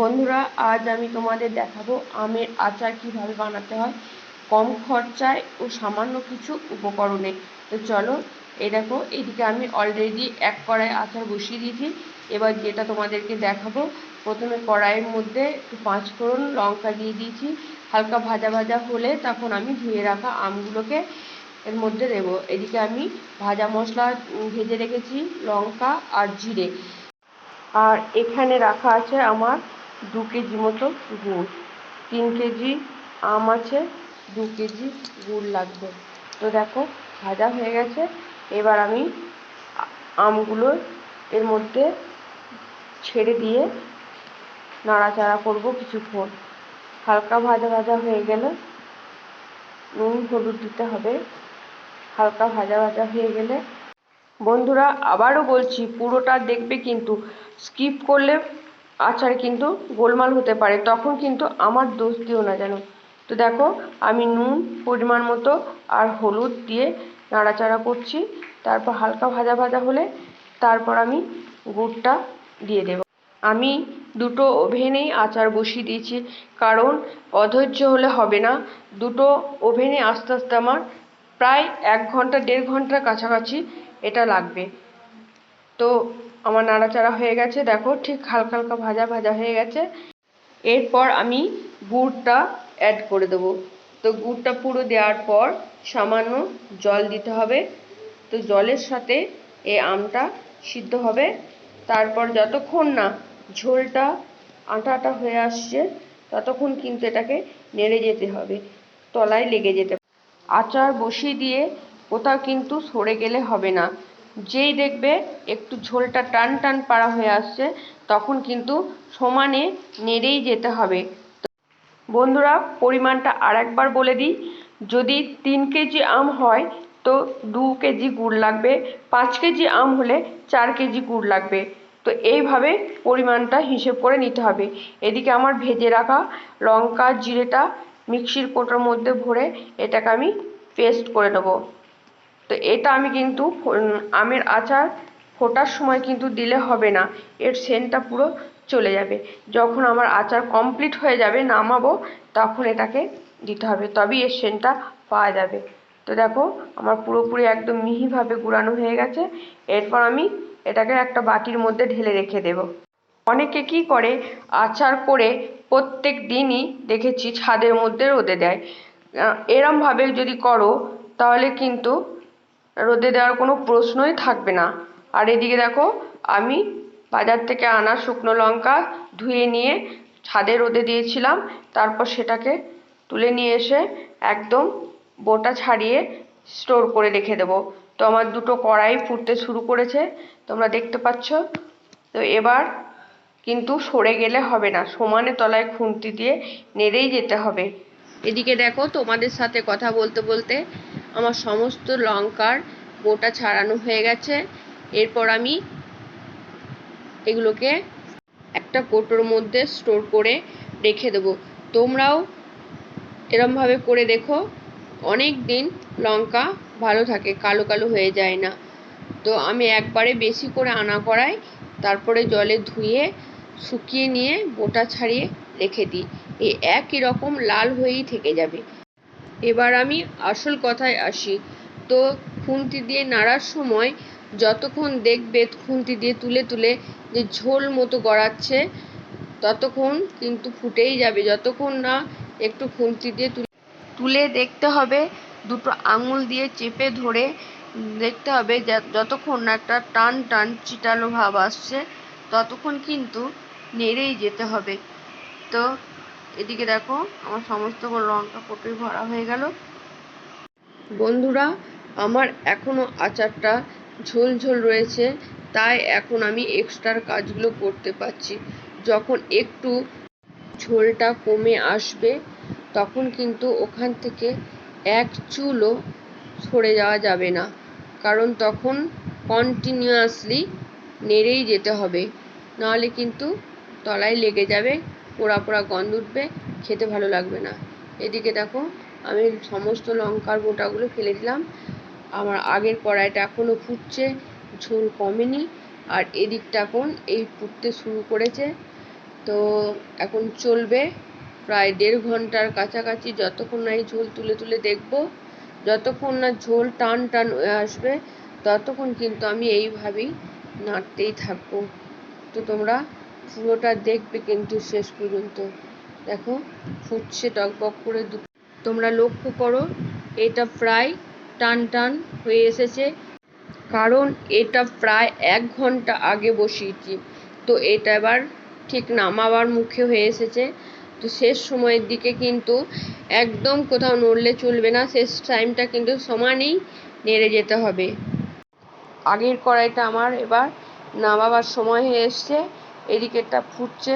বন্ধুরা, আজ আমি তোমাদের দেখাবো আমের আচার কীভাবে বানাতে হয়। কম খরচায় ও সামান্য কিছু উপকরণে। তো চলো, এই দেখো, এদিকে আমি অলরেডি এক কড়াই আচার বসিয়ে দিয়েছি। এবার যেটা তোমাদেরকে দেখাবো, প্রথমে কড়াইয়ের মধ্যে একটু পাঁচ ফোড়ন লঙ্কা দিয়ে দিয়েছি। হালকা ভাজা ভাজা হলে তখন আমি ধুয়ে রাখা আমগুলোকে এর মধ্যে দেবো। এদিকে আমি ভাজা মশলা ভেজে রেখেছি, লঙ্কা আর জিরে। আর এখানে রাখা আছে আমার দু কেজি মতো গুড়। তিন কেজি আম আছে, দু কেজি গুড় লাগবে। তো দেখো, ভাজা হয়ে গেছে। এবার আমি আমগুলো এর মধ্যে ছেড়ে দিয়ে নাড়াচাড়া করব কিছুক্ষণ। হালকা ভাজা ভাজা হয়ে গেলে নুন, হলুদ দিতে হবে। হালকা ভাজা ভাজা হয়ে গেলে বন্ধুরা, আবারও বলছি, পুরোটা দেখবে কিন্তু। স্কিপ করলে আচার কিন্তু গোলমাল হতে পারে, তখন কিন্তু আমার দোষ দিও না যেন। তো দেখো, আমি নুন, পরিমাণ মতো আর হলুদ দিয়ে নাড়াচাড়া করছি, তারপর হালকা ভাজা ভাজা হলে তারপর আমি গুড়টা দিয়ে দেব। আমি দুটো ওভেনেই আচার বসিয়ে দিয়েছি, কারণ অধৈর্য হলে হবে না। দুটো ওভেনে আস্তে আস্তে আমার প্রায় এক ঘণ্টা, দেড় ঘণ্টার কাছাকাছি এটা লাগবে। তো আমার নাড়াচাড়া হয়ে গেছে, দেখো ঠিক হালকা হালকা ভাজা ভাজা হয়ে গেছে। এরপর আমি গুড়টা অ্যাড করে দেবো। তো গুড়টা পুরো দেওয়ার পর সামান্য জল দিতে হবে। তো জলের সাথে এই আমটা সিদ্ধ হবে। তারপর যতক্ষণ না ঝোলটা আটা আটা হয়ে আসছে, ততক্ষণ কিন্তু এটাকে নেড়ে যেতে হবে, তলায় লেগে যেতে আচার বসিয়ে দিয়ে কোথাও কিন্তু সরে গেলে হবে না। যেই দেখবে একটু ঝোলটা টান টান পাড়া হয়ে আসছে, তখন কিন্তু সমানে নেড়েই যেতে হবে। বন্ধুরা, পরিমাণটা আর একবার বলে দিই। যদি তিন কেজি আম হয়, তো দু কেজি গুড় লাগবে। পাঁচ কেজি আম হলে চার কেজি গুড় লাগবে। তো এইভাবে পরিমাণটা হিসেব করে নিতে হবে। এদিকে আমার ভেজে রাখা লঙ্কা, জিরেটা মিক্সির কোটোর মধ্যে ভরে এটাকে আমি পেস্ট করে নেব। তো এটা আমি কিন্তু আমের আচার ফোটার সময় কিন্তু দিলে হবে না। এর সেন্টটা পুরো চলে যাবে। যখন আমার আচার কমপ্লিট হয়ে যাবে, নামাবো, তখন এটাকে দিতে হবে। তবেই এর সেন্টটা পাওয়া যাবে। তো দেখো, আমার পুরোপুরি একদম মিহিভাবে গুঁড়ানো হয়ে গেছে। এরপর আমি এটাকে একটা বাটির মধ্যে ঢেলে রেখে দেব। অনেকে কি করে, আচার করে প্রত্যেক দিনই দেখেছি ছাদের মধ্যে রোদে দেয়। এরমভাবে যদি করো, তাহলে কিন্তু রোদে দেওয়ার কোনো প্রশ্নই থাকবে না। আর এদিকে দেখো, আমি বাজার থেকে আনা শুকনো লঙ্কা ধুয়ে নিয়ে ছাদে রোদে দিয়েছিলাম। তারপর সেটাকে তুলে নিয়ে এসে একদম বোটা ছাড়িয়ে স্টোর করে রেখে দেবো। তো আমার দুটো কড়াই ফুটতে শুরু করেছে, তোমরা দেখতে পাচ্ছ। তো এবার কিন্তু সরে গেলে হবে না, সমানে তলায় খুন্তি দিয়ে নেড়েই যেতে হবে। এদিকে দেখো, তোমাদের সাথে কথা বলতে বলতে আমার সমস্ত লঙ্কার বোটা ছাড়ানো হয়ে গেছে। এরপর আমি এগুলোকে একটা কোটোর মধ্যে স্টোর করে রেখে দেবো। তোমরাও এরমভাবে করে দেখো অনেক দিন লঙ্কা ভালো থাকে, কালো কালো হয়ে যায় না। তো আমি একবারে বেশি করে আনা করাই, তারপরে জলে ধুয়ে, শুকিয়ে নিয়ে বোটা ছাড়িয়ে রেখে দিই। এই একই রকম লাল হয়েই থেকে যাবে। এবার আমি আসল কথায় আসি। তো খুন্তি দিয়ে নাড়ার সময় যতক্ষণ দেখবে খুন্তি দিয়ে তুলে তুলে যে ঝোল মতো গড়াচ্ছে, ততক্ষণ কিন্তু ফুটেই যাবে। যতক্ষণ না একটু খুন্তি দিয়ে তুলে তুলে দেখতে হবে, দুটো আঙুল দিয়ে চেপে ধরে দেখতে হবে যতক্ষণ না একটা টান টান চিটালো ভাব আসছে, ততক্ষণ কিন্তু নেড়েই যেতে হবে। তো এদিকে দেখো, আমার সমস্ত লঙ্কা কোটোই ভরা হয়ে গেল। বন্ধুরা, আমার এখনও আচারটা ঝোল ঝোল রয়েছে, তাই এখন আমি এক্সট্রার কাজগুলো করতে পারছি। যখন একটু ঝোলটা কমে আসবে, তখন কিন্তু ওখান থেকে এক চুলও সরে যাওয়া যাবে না। কারণ তখন কন্টিনিউয়াসলি নেড়েই যেতে হবে, নাহলে কিন্তু তলায় লেগে যাবে। পোড়া পোড়া গন্ধ উঠবে, খেতে ভালো লাগবে না। এদিকে দেখো, আমি সমস্ত লঙ্কার গোটাগুলো ফেলে দিলাম। আমার আগের কড়াইটা এখনও ফুটছে, ঝোল কমেনি। আর এদিকটা এখন এই ফুটতে শুরু করেছে। তো এখন চলবে প্রায় দেড় ঘণ্টার কাছাকাছি যতক্ষণ না এই ঝোল তুলে তুলে দেখব। যতক্ষণ না ঝোল টান টান হয়ে আসবে, ততক্ষণ কিন্তু আমি এইভাবেই নাড়তেই থাকব। তো তোমরা পুরোটা দেখবে কিন্তু শেষ পর্যন্ত। দেখো, ফুটছে টকবক করে তোমরা লক্ষ্য করো, এটা প্রায় টান টান হয়ে এসেছে। কারণ এটা প্রায় এক ঘণ্টা আগে বসিয়েছি। তো এটা এবার ঠিক নামাবার মুখে হয়ে এসেছে। তো শেষ সময়ের দিকে কিন্তু একদম কোথাও নড়লে চলবে না। শেষ টাইমটা কিন্তু সমানেই নেড়ে যেতে হবে। আগের কড়াইটা আমার এবার নামাবার সময় হয়ে এসছে। এদিকেরটা ফুটছে।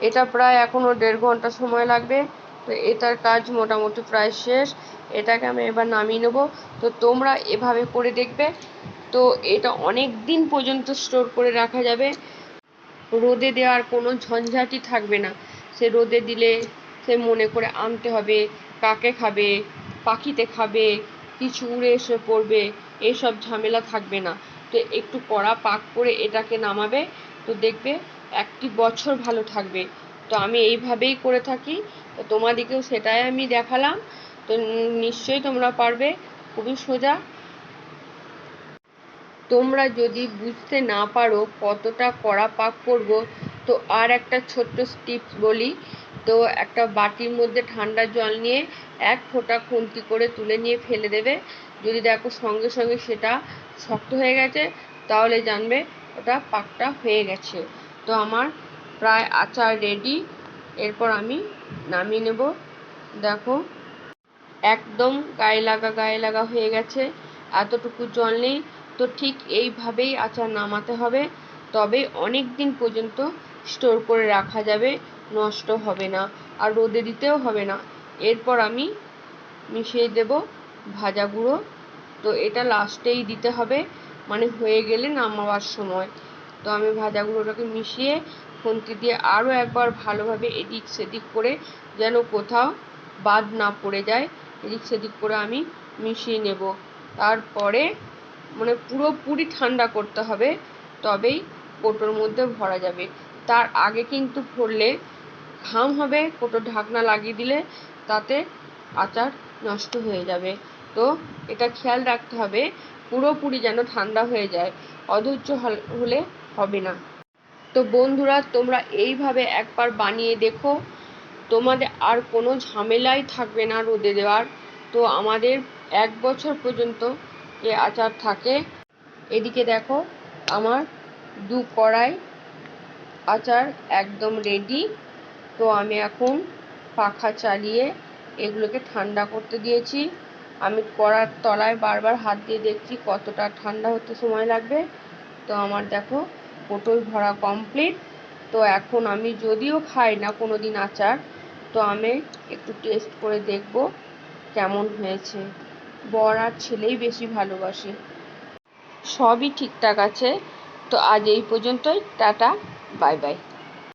এটা প্রায় এখনও দেড় ঘণ্টা সময় লাগবে। তো এটার কাজ মোটামুটি প্রায় শেষ। এটাকে আমি এবার নামিয়ে নেব। তো তোমরা এভাবে করে দেখবে। তো এটা অনেক দিন পর্যন্ত স্টোর করে রাখা যাবে। রোদে দেওয়ার কোনো ঝঞ্ঝাটই থাকবে না। সে রোদে দিলে সে মনে করে আনতে হবে, কাকে খাবে, পাখিতে খাবে কিছু উড়ে এসে পড়বে এইসব ঝামেলা থাকবে না। তো একটু কড়া পাক করে এটাকে নামাবে। তো দেখবে একটি বছর ভালো থাকবে। তো আমি এইভাবেই করে থাকি। তো তোমাদেরকেও সেটাই আমি দেখালাম। তো নিশ্চয়ই তোমরা পারবে। খুবই সোজা। তোমরা যদি বুঝতে না পারো কতটা কড়া পাক করব, তো আর একটা ছোট্ট টিপস বলি। তো একটা বাটির মধ্যে ঠান্ডা জল নিয়ে এক ফোঁটা খুন্তি করে তুলে নিয়ে ফেলে দেবে। যদি দেখো সঙ্গে সঙ্গে সেটা শক্ত হয়ে গেছে, তাহলে জানবে ওটা পাকটা হয়ে গেছে। তো আমার প্রায় আচার রেডি এরপর আমি নামিয়ে নেব। দেখো, একদম গায়ে লাগা গায়ে লাগা হয়ে গেছে। এতটুকু জল নেই। তো ঠিক এইভাবেই আচার নামাতে হবে। তবে অনেক দিন পর্যন্ত স্টোর করে রাখা যাবে, নষ্ট হবে না আর রোদে দিতেও হবে না। এরপর আমি মিশিয়ে দেব ভাজা গুঁড়ো। তো এটা লাস্টেই দিতে হবে। মানে হয়ে গেলে নামাবার সময়। তো আমি ভাজা গুঁড়োটাকে মিশিয়ে খুন্তি দিয়ে আরও একবার ভালোভাবে এদিক সেদিক করে যেন কোথাও বাদ না পড়ে যায়, এদিক সেদিক করে আমি মিশিয়ে নেব। তারপরে মানে পুরোপুরি ঠান্ডা করতে হবে, তবেই কৌটোর মধ্যে ভরা যাবে। তার আগে কিন্তু ভরলে ঘাম হবে, কৌটোর ঢাকনা লাগিয়ে দিলে তাতে আচার নষ্ট হয়ে যাবে। তো এটা খেয়াল রাখতে হবে পুরোপুরি যেন ঠান্ডা হয়ে যায়, অধৈর্য হলে হবে না। তো বন্ধুরা, তোমরা এইভাবে একবার বানিয়ে দেখো। তোমাদের আর কোনো ঝামেলাই থাকবে না রোদে দেওয়ার। তো আমাদের এক বছর পর্যন্ত এ আচার থাকে। এদিকে দেখো, আমার দু কড়াই আচার একদম রেডি তো আমি এখন পাখা চালিয়ে এগুলোকে ঠান্ডা করতে দিয়েছি। আমি কড়ার তলায় বারবার হাত দিয়ে দেখছি কতটা ঠান্ডা হতে সময় লাগবে। তো আমার দেখো, পটল ভরা কমপ্লিট তো এখন আমি যদিও খাই না কোনো দিন আচার, তো আমি একটু টেস্ট করে দেখব কেমন হয়েছে। বর আর ছেলেই বেশি ভালোবাসে। সবই ঠিকঠাক আছে। তো আজ এই পর্যন্তই। Tata, bye bye.